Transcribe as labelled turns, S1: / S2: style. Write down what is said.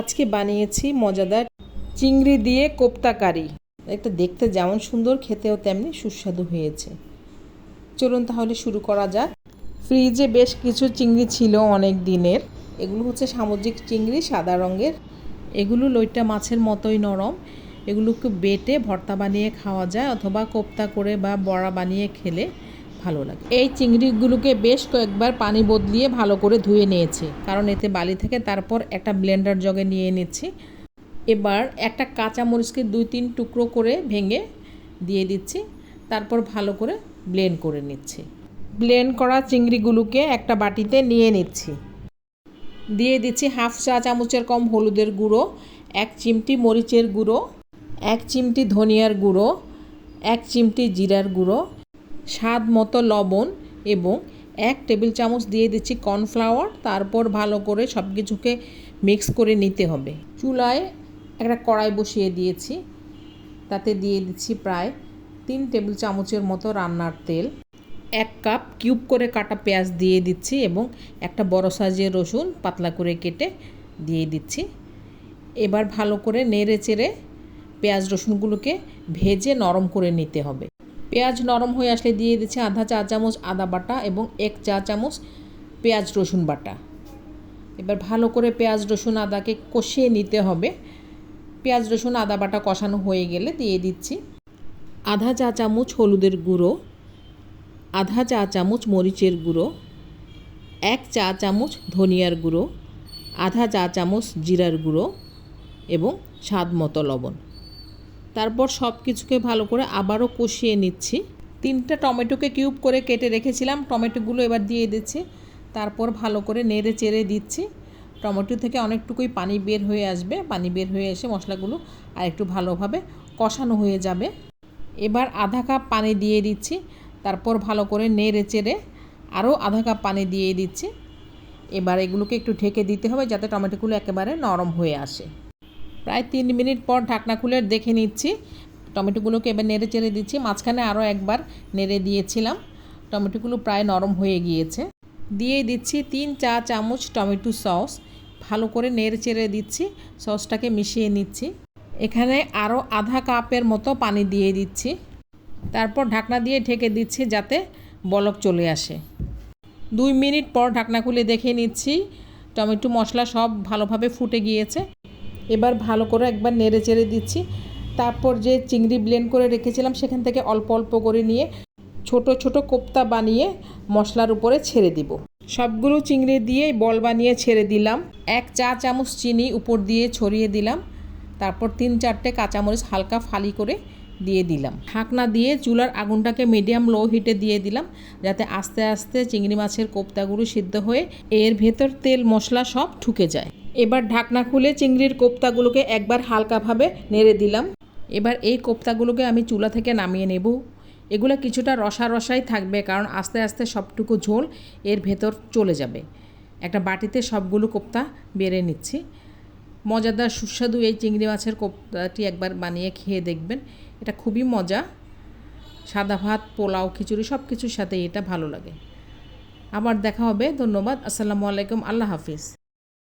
S1: আজকে বানিয়েছি মজাদার চিংড়ি দিয়ে কোপ্তা কারি। একটা দেখতে যেমন সুন্দর, খেতেও তেমনি সুস্বাদু হয়েছে। চলুন তাহলে শুরু করা যাক। ফ্রিজে বেশ কিছু চিংড়ি ছিল অনেক দিনের। এগুলো হচ্ছে সামুদ্রিক চিংড়ি, সাদা রঙের। এগুলো লইটা মাছের মতোই নরম। এগুলোকে বেটে ভর্তা বানিয়ে খাওয়া যায় অথবা কোপ্তা করে বা বড়া বানিয়ে খেলে। ভালো লাগে। এই চিংড়িগুলোকে বেশ কয়েকবার পানি বদলিয়ে ভালো করে ধুয়ে নিয়েছি। কারণ এতে বালি থাকে তারপর একটা ব্লেন্ডার জগে নিয়ে নিচ্ছি। এবার একটা কাঁচা মরিচকে দুই তিন টুকরো করে ভেঙে দিয়ে দিচ্ছি। তারপর ভালো করে ব্লেন্ড করে নিচ্ছি। ব্লেন্ড করা চিংড়িগুলোকে একটা বাটিতে নিয়ে নিচ্ছি। দিয়ে দিচ্ছি হাফ চা চামচের কম হলুদের গুঁড়ো, এক চিমটি মরিচের গুঁড়ো, এক চিমটি ধনিয়ার গুঁড়ো, এক চিমটি জিরার গুঁড়ো স্বাদ মতো লবণ এবং এক টেবিল চামচ দিয়ে দিচ্ছি কর্নফ্লাওয়ার। তারপর ভালো করে সব কিছুকে মিক্স করে নিতে হবে। চুলায় একটা কড়াই বসিয়ে দিয়েছি। তাতে দিয়ে দিচ্ছি প্রায় তিন টেবিল চামচের মতো রান্নার তেল। এক কাপ কিউব করে কাটা পেঁয়াজ দিয়ে দিচ্ছি এবং একটা বড় সাইজের রসুন পাতলা করে কেটে দিয়ে দিচ্ছি। এবার ভালো করে নেড়ে চেড়ে পেঁয়াজ রসুনগুলোকে ভেজে নরম করে নিতে হবে। পেঁয়াজ নরম হয়ে আসলে দিয়ে দিচ্ছি আধা চা চামচ আদা বাটা এবং এক চা চামচ পেঁয়াজ রসুন বাটা। এবার ভালো করে পেঁয়াজ রসুন আদাকে কষিয়ে নিতে হবে। পেঁয়াজ রসুন আদা বাটা কষানো হয়ে গেলে দিয়ে দিচ্ছি আধা চা চামচ হলুদের গুঁড়ো, আধা চা চামচ মরিচের গুঁড়ো, এক চা চামচ ধনিয়ার গুঁড়ো, আধা চা চামচ জিরার গুঁড়ো এবং স্বাদ মতো লবণ। তারপর সব কিছুকে ভালো করে আবারও কষিয়ে নিচ্ছি। তিনটা টমেটোকে কিউব করে কেটে রেখেছিলাম, টমেটোগুলো এবার দিয়ে দিচ্ছি। তারপর ভালো করে নেড়ে চেড়ে দিচ্ছি। টমেটো থেকে অনেকটুকুই পানি বের হয়ে আসবে, পানি বের হয়ে এসে মশলাগুলো আর একটু ভালোভাবে কষানো হয়ে যাবে। এবার আধা কাপ পানি দিয়ে দিচ্ছি, তারপর ভালো করে নেড়ে চেড়ে আরও আধা কাপ পানি দিয়ে দিচ্ছি। এবার এগুলোকে একটু ঢেকে দিতে হবে যাতে টমেটোগুলো একেবারে নরম হয়ে আসে। প্রায় তিন মিনিট পর ঢাকনা খুলে দেখে নিচ্ছি। টমেটোগুলোকে এবার নেড়ে চেড়ে দিচ্ছি। মাঝখানে আরও একবার নেড়ে দিয়েছিলাম। টমেটোগুলো প্রায় নরম হয়ে গিয়েছে। দিয়ে দিচ্ছি তিন চা চামচ টমেটো সস। ভালো করে নেড়ে চেড়ে দিচ্ছি। সসটাকে মিশিয়ে নিচ্ছি। এখানে আরও আধা কাপের মতো পানি দিয়ে দিচ্ছি। তারপর ঢাকনা দিয়ে ঢেকে দিচ্ছি যাতে বলক চলে আসে। দুই মিনিট পর ঢাকনা খুলে দেখে নিচ্ছি। টমেটো মশলা সব ভালোভাবে ফুটে গিয়েছে। এবার ভালো করে একবার নেড়ে চেড়ে দিচ্ছি। তারপর যে চিংড়ি ব্লেন্ড করে রেখেছিলাম, সেখান থেকে অল্প অল্প করে নিয়ে ছোট ছোট কোপ্তা বানিয়ে মশলার উপরে ছেড়ে দিব। সবগুলো চিংড়ি দিয়ে বল বানিয়ে ছেড়ে দিলাম। এক চা চামচ চিনি উপর দিয়ে ছড়িয়ে দিলাম। তারপর তিন চারটে কাঁচামরিচ হালকা ফালি করে দিয়ে দিলাম। ঢাকনা দিয়ে চুলার আগুনটাকে মিডিয়াম লো হিটে দিয়ে দিলাম, যাতে আস্তে আস্তে চিংড়ি মাছের কোপ্তাগুলো সিদ্ধ হয়ে এর ভেতর তেল মশলা সব ঠুকে যায়। এবার ঢাকনা খুলে চিংড়ির কোপ্তাগুলোকে একবার হালকাভাবে নেড়ে দিলাম। এবার এই কোপ্তাগুলোকে আমি চুলা থেকে নামিয়ে নেব। এগুলো কিছুটা রসা রসাই থাকবে, কারণ আস্তে আস্তে সবটুকু ঝোল এর ভেতর চলে যাবে। একটা বাটিতে সবগুলো কোপ্তা বেড়ে নিচ্ছি। মজাদার সুস্বাদু এই চিংড়ি মাছের কোপ্তাটি একবার বানিয়ে খেয়ে দেখবেন। এটা খুবই মজা। সাদা ভাত, পোলাও, খিচুড়ি সব কিছুর সাথে এটা ভালো লাগে। আবার দেখা হবে, ধন্যবাদ, আসসালামু আলাইকুম, আল্লাহ হাফিজ।